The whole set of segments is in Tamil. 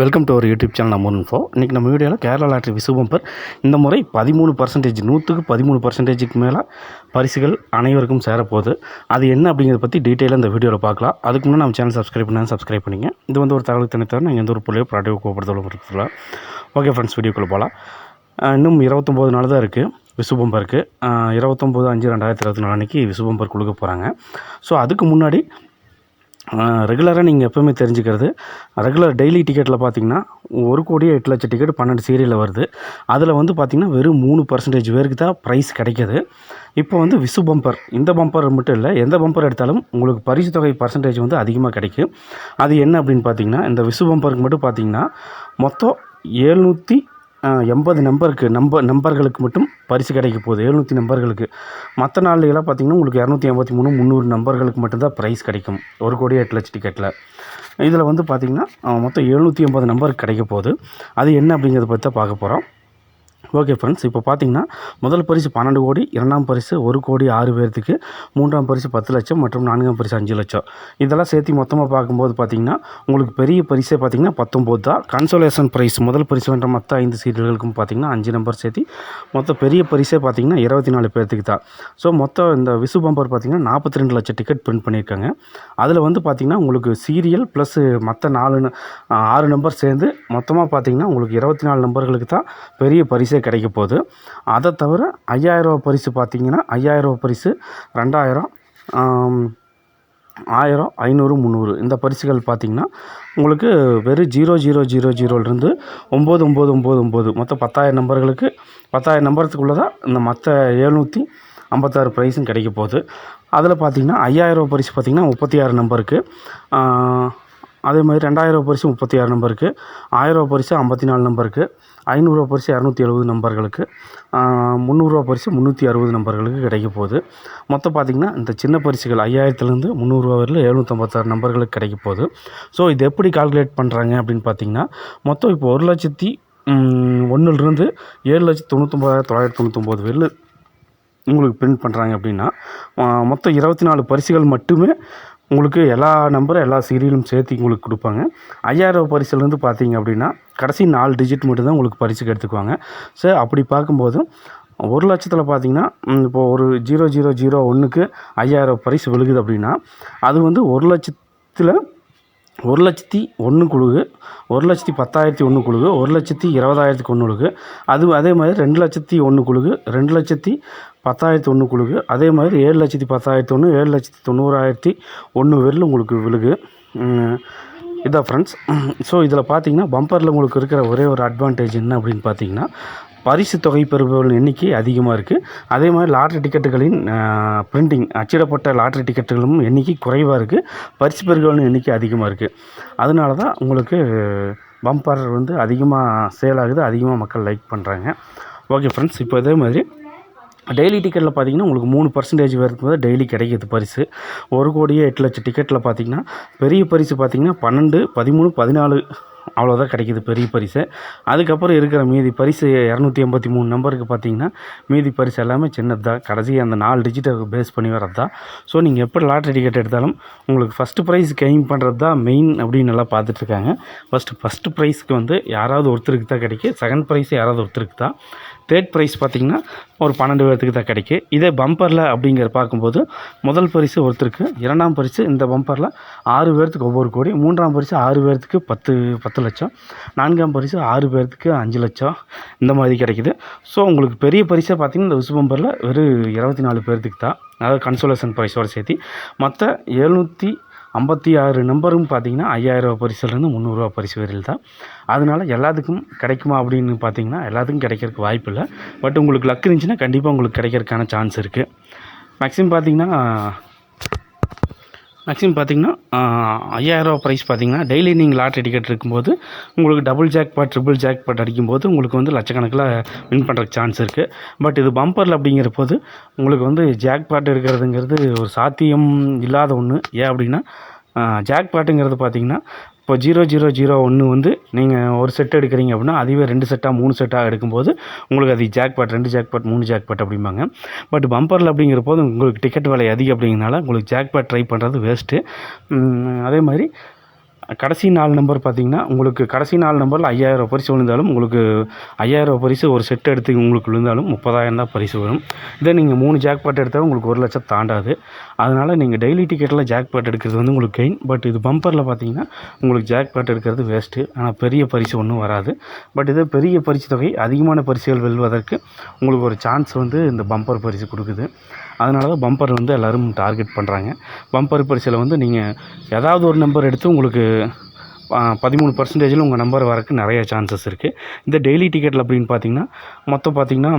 Welcome to our YouTube channel நம்ம இன்ஃபோ இன்றைக்கி நம்ம வீடியோவில் கேரளா லாட்ரி விசு பம்பர் இந்த முறை பதிமூணு பர்சன்டேஜ் நூற்றுக்கு பதிமூணு பர்சன்டேஜுக்கு மேலே பரிசுகள் அனைவருக்கும் சேரப்போகுது. அது என்ன அப்படிங்கிறத பற்றி டீட்டெயிலாக இந்த வீடியோவில் பார்க்கலாம். அதுக்கு முன்னே நம்ம சேனல் சப்ஸ்கிரைப் பண்ணால் சப்ஸ்கிரைப் பண்ணிங்க. இது வந்து ஒரு தகவல் தனித்தவரை நீங்கள் எந்த ஒரு புள்ளியோ ப்ராடக்ட் கோப்படுத்தலும் ஓகே ஃப்ரெண்ட்ஸ் வீடியோக்குள்ளே போகலாம் இன்னும் இருபத்தொம்போது நாள் தான் இருக்குது விசு பம்பருக்கு இருபத்தொம்போது அஞ்சு ரெண்டாயிரத்தி இருபத்தி நாலு அன்றைக்கி விசு பம்பர் கொடுக்க போகிறாங்க ஸோ அதுக்கு முன்னாடி ரெகுலராக நீங்கள் எப்போவுமே தெரிஞ்சுக்கிறது. ரெகுலர் டெய்லி டிக்கெட்டில் பார்த்தீங்கன்னா ஒரு கோடியே எட்டு லட்சம் டிக்கெட் பன்னெண்டு சீரியலில் வருது. அதில் வந்து பார்த்திங்கன்னா வெறும் மூணு பர்சன்டேஜ் பேருக்கு தான் ப்ரைஸ் கிடைக்கிது. இப்போ வந்து விசு பம்பர் இந்த பம்பர் மட்டும் இல்லை எந்த பம்பர் எடுத்தாலும் உங்களுக்கு பரிசு தொகை பர்சன்டேஜ் வந்து அதிகமாக கிடைக்கும். அது என்ன அப்படின்னு பார்த்தீங்கன்னா இந்த விசு பம்பருக்கு மட்டும் பார்த்தீங்கன்னா மொத்தம் ஏழ்நூற்றி எண்பது நம்பருக்கு நம்பர் நம்பர்களுக்கு மட்டும் பரிசு கிடைக்க போகுது. எழுநூற்றி நம்பர்களுக்கு. மற்ற நாள்லாம் பார்த்தீங்கன்னா உங்களுக்கு இரநூத்தி ஐம்பத்தி மூணு முந்நூறு நம்பர்களுக்கு மட்டும்தான் ப்ரைஸ் கிடைக்கும். ஒரு கோடி எட்டு லட்ச டிக்கெட்டில் இதில் வந்து பார்த்திங்கன்னா மொத்தம் எழுநூற்றி ஐம்பது நம்பருக்கு கிடைக்க போகுது. அது என்ன அப்படிங்கிறத பற்றி தான் பார்க்க போகிறோம் ஓகே ஃப்ரெண்ட்ஸ் இப்போ பார்த்தீங்கன்னா முதல் பரிசு பன்னெண்டு கோடி இரண்டாம் பரிசு ஒரு கோடி ஆறு பேர்த்துக்கு மூன்றாம் பரிசு பத்து லட்சம் மற்றும் நான்காம் பரிசு அஞ்சு லட்சம். இதெல்லாம் சேர்த்து மொத்தமாக பார்க்கும்போது பார்த்தீங்கன்னா உங்களுக்கு பெரிய பரிசே பார்த்தீங்கன்னா பத்தொம்போது தான். கன்சோலேஷன் ப்ரைஸ் முதல் பரிசு வென்ற மற்ற ஐந்து சீரியல்களுக்கும் பார்த்தீங்கன்னா அஞ்சு நம்பர் சேர்த்து மொத்த பெரிய பரிசே பார்த்தீங்கன்னா இருபத்தி நாலு பேர்த்துக்கு தான். ஸோ மொத்தம் இந்த விசு பம்பர் பார்த்தீங்கன்னா நாற்பத்தி ரெண்டு லட்சம் டிக்கெட் பிரிண்ட் பண்ணியிருக்காங்க. அதில் வந்து பார்த்தீங்கன்னா உங்களுக்கு சீரியல் ப்ளஸ் மற்ற நாலு ந- ஆறு நம்பர் சேர்ந்து மொத்தமாக பார்த்தீங்கன்னா உங்களுக்கு இருபத்தி நாலு நம்பர்களுக்கு தான் பெரிய பரிசே கிடைக்க போகுது அதை தவிர ஐயாயிரம் பரிசு பார்த்தீங்கன்னா ஐயாயிரம் பரிசு ரெண்டாயிரம் ஆயிரம் ஐநூறு முந்நூறு. இந்த பரிசுகள் பார்த்தீங்கன்னா உங்களுக்கு வெறும் ஜீரோ ஜீரோ ஜீரோ ஜீரோலேருந்து ஒம்பது ஒம்பது ஒம்பது ஒம்பது. மொத்தம் பத்தாயிரம் நம்பர்களுக்கு பத்தாயிரம் நம்பரத்துக்குள்ளே தான் இந்த மற்ற எழுநூற்றி ஐம்பத்தாறு ப்ரைஸும் கிடைக்க போகுது அதில் பார்த்தீங்கன்னா ஐயாயிரம் பரிசு பார்த்திங்கன்னா முப்பத்தி ஆறு நம்பருக்கு. அதே மாதிரி ரெண்டாயிரம் பரிசு முப்பத்தி ஆறு நம்பருக்கு ஆயிரம் பரிசு ஐம்பத்தி நாலு நம்பருக்கு ஐநூறுரூவா பரிசு இரநூத்தி எழுபது நம்பர்களுக்கு முந்நூறுரூவா பரிசு முந்நூற்றி அறுபது நம்பர்களுக்கு கிடைக்க போகுது. மொத்தம் பார்த்திங்கன்னா இந்த சின்ன பரிசுகள் ஐயாயிரத்துலேருந்து முந்நூறுரூவா வரையில் எழுநூற்றம்பத்தாறு நம்பர்களுக்கு கிடைக்க போகுது. ஸோ இது எப்படி கால்குலேட் பண்ணுறாங்க அப்படின்னு பார்த்தீங்கன்னா மொத்தம் இப்போ ஒரு லட்சத்தி ஒன்றுலேருந்து ஏழு லட்சத்தி தொண்ணூற்றொம்பதாயிரத்தி தொள்ளாயிரத்தி தொண்ணூத்தொம்பது வெளில உங்களுக்கு பிரிண்ட் பண்ணுறாங்க அப்படின்னா மொத்தம் இருபத்தி நாலு பரிசுகள் மட்டுமே உங்களுக்கு எல்லா நம்பரும் எல்லா சீரியலும் சேர்த்து உங்களுக்கு கொடுப்பாங்க. ஐயாயிரம் பரிசுலேருந்து பார்த்தீங்க அப்படின்னா கடைசி நாலு டிஜிட் மட்டும்தான் உங்களுக்கு பரிசுக்கு எடுத்துக்குவாங்க. ஸோ அப்படி பார்க்கும்போது ஒரு லட்சத்தில் பார்த்தீங்கன்னா இப்போது இப்போ ஒரு ஜீரோ ஜீரோ ஜீரோ ஒன்றுக்கு ஐயாயிரம் பரிசு விழுகுது அப்படின்னா அது வந்து ஒரு லட்சத்தில் ஒரு லட்சத்தி ஒன்று குழுகு ஒரு லட்சத்தி பத்தாயிரத்தி ஒன்று குழுகு ஒரு லட்சத்தி இருபதாயிரத்துக்கு ஒன்று குழுகு. அது அதே மாதிரி ரெண்டு லட்சத்தி ஒன்று குழுகு ரெண்டு லட்சத்தி பத்தாயிரத்தி ஒன்று குழுகு. அதே மாதிரி ஏழு லட்சத்தி பத்தாயிரத்தி ஒன்று ஏழு லட்சத்தி தொண்ணூறாயிரத்தி ஒன்று வரையிலும் உங்களுக்கு விழுகு. இதான் ஃப்ரெண்ட்ஸ் ஸோ இதில் பார்த்தீங்கன்னா பம்பரில் உங்களுக்கு இருக்கிற ஒரே ஒரு அட்வான்டேஜ் என்ன அப்படின்னு பார்த்தீங்கன்னா பரிசு தொகை பெறுபவர்களின் எண்ணிக்கை அதிகமாக இருக்குது அதே மாதிரி லாட்ரி டிக்கெட்டுகளின் பிரிண்டிங் அச்சிடப்பட்ட லாட்ரி டிக்கெட்டுகளும் எண்ணிக்கை குறைவாக இருக்குது பரிசு பெறுபவர்களின் எண்ணிக்கை அதிகமாக இருக்குது அதனால தான் உங்களுக்கு பம்பர் வந்து அதிகமாக சேல் ஆகுது அதிகமாக மக்கள் லைக் பண்ணுறாங்க ஓகே ஃப்ரெண்ட்ஸ் இப்போ இதே மாதிரி டெய்லி டிக்கெட்டில் பார்த்தீங்கன்னா உங்களுக்கு மூணு பர்சன்டேஜ் வரும்போது டெய்லி கிடைக்கிது பரிசு. ஒரு கோடியே எட்டு லட்சம் டிக்கெட்டில் பார்த்தீங்கன்னா பெரிய பரிசு பார்த்தீங்கன்னா பன்னெண்டு பதிமூணு பதினாலு அவ்வளோதான் கிடைக்கிது பெரிய பரிசு. அதுக்கப்புறம் இருக்கிற மீதி பரிசு இரநூத்தி எண்பத்தி மூணு நம்பருக்கு பார்த்தீங்கன்னா மீதி பரிசு எல்லாமே சின்னது தான் கடைசி அந்த நாலு டிஜிட்டை பேஸ் பண்ணி வர்றது தான் ஸோ நீங்கள் எப்படி லாட்ரி டிக்கெட் எடுத்தாலும் உங்களுக்கு ஃபஸ்ட்டு ப்ரைஸ் கெயின் பண்ணுறது தான் மெயின் அப்படின்னு நல்லா பார்த்துட்ருக்காங்க. ஃபஸ்ட்டு ஃபஸ்ட்டு ப்ரைஸ்க்கு வந்து யாராவது ஒருத்தருக்கு தான் கிடைக்கும் செகண்ட் ப்ரைஸ் யாராவது ஒருத்தருக்கு தான். தேர்ட் ப்ரைஸ் பார்த்திங்கன்னா ஒரு பன்னெண்டு பேர்த்துக்கு தான் கிடைக்கும் இதே பம்பரில் அப்படிங்கிற பார்க்கும்போது முதல் பரிசு ஒருத்தருக்கு இரண்டாம் பரிசு இந்த பம்பரில் ஆறு பேர்த்துக்கு ஒவ்வொரு கோடி மூன்றாம் பரிசு ஆறு பேர்த்துக்கு பத்து பத்து பத்து லட்சம் நான்காம் பரிசு ஆறு பேர்த்துக்கு அஞ்சு லட்சம் இந்த மாதிரி கிடைக்குது. ஸோ உங்களுக்கு பெரிய பரிசாக பார்த்திங்கன்னா இந்த விசுபம்பரில் வெறும் இருபத்தி நாலு பேர்த்துக்கு தான். அதாவது கன்சோலேஷன் பரிசோட சேர்த்து. மற்ற எழுநூற்றி ஐம்பத்தி ஆறு நம்பரும் பார்த்தீங்கன்னா ஐயாயிரம் ரூபா பரிசுலேருந்து முந்நூறுரூவா பரிசு வரையில் தான். அதனால எல்லாத்துக்கும் கிடைக்குமா அப்படின்னு பார்த்தீங்கன்னா எல்லாத்துக்கும் கிடைக்கிறதுக்கு வாய்ப்பு இல்லை. பட் உங்களுக்கு லக் இருந்துச்சுன்னா கண்டிப்பாக உங்களுக்கு கிடைக்கிறதுக்கான சான்ஸ் இருக்குது மேக்ஸிமம் பார்த்தீங்கன்னா மேக்ஸிமம் பார்த்தீங்கன்னா ஐயாயிரரூவா ப்ரைஸ் பார்த்தீங்கன்னா டெய்லி நீங்கள் லாட்ரி டிக்கெட் இருக்கும்போது உங்களுக்கு டபுள் ஜாக்பாட் ட்ரிபிள் ஜாக்பாட் அடிக்கும்போது உங்களுக்கு வந்து லட்சக்கணக்கில் வின் பண்ணுறக்கு சான்ஸ் இருக்குது பட் இது பம்பரில் அப்படிங்கிற போது உங்களுக்கு வந்து ஜாக்பாட் இருக்கிறதுங்கிறது ஒரு சாத்தியம் இல்லாத ஒன்று ஏன் அப்படின்னா ஜாக்பாட்டுங்கிறது பார்த்தீங்கன்னா இப்போ ஜீரோ ஜீரோ ஜீரோ ஒன்று வந்து நீங்கள் ஒரு செட் எடுக்கிறீங்க அப்படின்னா அதுவே ரெண்டு செட்டாக மூணு செட்டாக எடுக்கும்போது உங்களுக்கு அது ஜாக்பாட் ரெண்டு ஜாக்பாட் மூணு ஜாக்பாட் அப்படிம்பாங்க. பட் பம்பரில் அப்படிங்கிற போது உங்களுக்கு டிக்கெட் விலை அதிகம் அப்படிங்கிறனால உங்களுக்கு ஜாக்பாட் ட்ரை பண்ணுறது வேஸ்ட்டு அதே மாதிரி கடைசி நாலு நம்பர் பார்த்தீங்கன்னா உங்களுக்கு கடைசி நாலு நம்பரில் ஐயாயிரம் பரிசு விழுந்தாலும் உங்களுக்கு ஐயாயிரம் பரிசு ஒரு செட் எடுத்து உங்களுக்கு விழுந்தாலும் முப்பதாயிரம் தான் பரிசு வரும். இதே நீங்கள் மூணு ஜாக்பாட் எடுத்தாலும் உங்களுக்கு ஒரு லட்சம் தாண்டாது. அதனால் நீங்கள் டெய்லி டிக்கெட்டில் ஜாக்பாட் எடுக்கிறது வந்து உங்களுக்கு கெயின் பட் இது பம்பரில் பார்த்தீங்கன்னா உங்களுக்கு ஜாக்பாட் எடுக்கிறது வேஸ்ட்டு ஆனால் பெரிய பரிசு ஒன்றும் வராது. பட் இதே பெரிய பரிசு தொகை அதிகமான பரிசுகள் வெல்வதற்கு உங்களுக்கு ஒரு சான்ஸ் வந்து இந்த பம்பர் பரிசு கொடுக்குது. அதனால தான் பம்பர் வந்து எல்லோரும் டார்கெட் பண்ணுறாங்க பம்பர் பரிசில் வந்து நீங்கள் ஏதாவது ஒரு நம்பர் எடுத்து உங்களுக்கு பதிமூணு பர்சன்டேஜில் உங்கள் நம்பர் வரக்கு நிறைய சான்சஸ் இருக்குது இந்த டெய்லி டிக்கெட்டில் அப்படின்னு பார்த்தீங்கன்னா மொத்தம் பார்த்தீங்கன்னா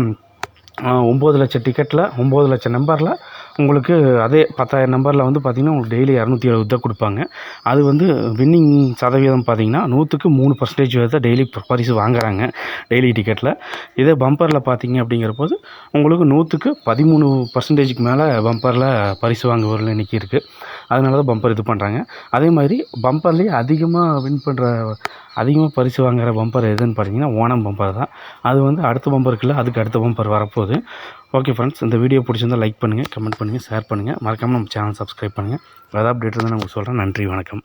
ஒம்பது லட்சம் டிக்கெட்டில் ஒம்பது லட்சம் நம்பரில் உங்களுக்கு அதே பத்தாயிரம் நம்பரில் வந்து பார்த்திங்கன்னா உங்களுக்கு டெய்லி இரநூத்தி எழுபது தான் கொடுப்பாங்க. அது வந்து வின்னிங் சதவீதம் பார்த்திங்கன்னா நூற்றுக்கு மூணு பர்சன்டேஜ் தான் டெய்லி பரிசு வாங்குறாங்க டெய்லி டிக்கெட்டில் இதே பம்பரில் பார்த்தீங்க அப்படிங்கிற போது உங்களுக்கு நூற்றுக்கு பதிமூணு பர்சன்டேஜுக்கு மேலே பம்பரில் பரிசு வாங்குவரில் இன்றைக்கி இருக்குது அதனால தான் பம்பர் இது பண்ணுறாங்க அதே மாதிரி பம்பர்லேயே அதிகமாக வின் பண்ணுற அதிகமாக பரிசு வாங்குற பம்பர் எதுன்னு பார்த்தீங்கன்னா ஓணம் பம்பர் தான். அது வந்து அடுத்த பம்பருக்குள்ள அதுக்கு அடுத்த பம்பர் வரப்போகுது. ஓகே ஃப்ரெண்ட்ஸ் இந்த வீடியோ பிடிச்சிருந்தா லைக் பண்ணுங்கள் கமெண்ட் பண்ணுங்கள் ஷேர் பண்ணுங்கள் மறக்காமல் நம்ம சேனல் சப்ஸ்கிரைப் பண்ணுங்கள் ஏதாவது அப்டேட் இருந்தால் நான் உங்களுக்கு சொல்கிறேன் நன்றி வணக்கம்.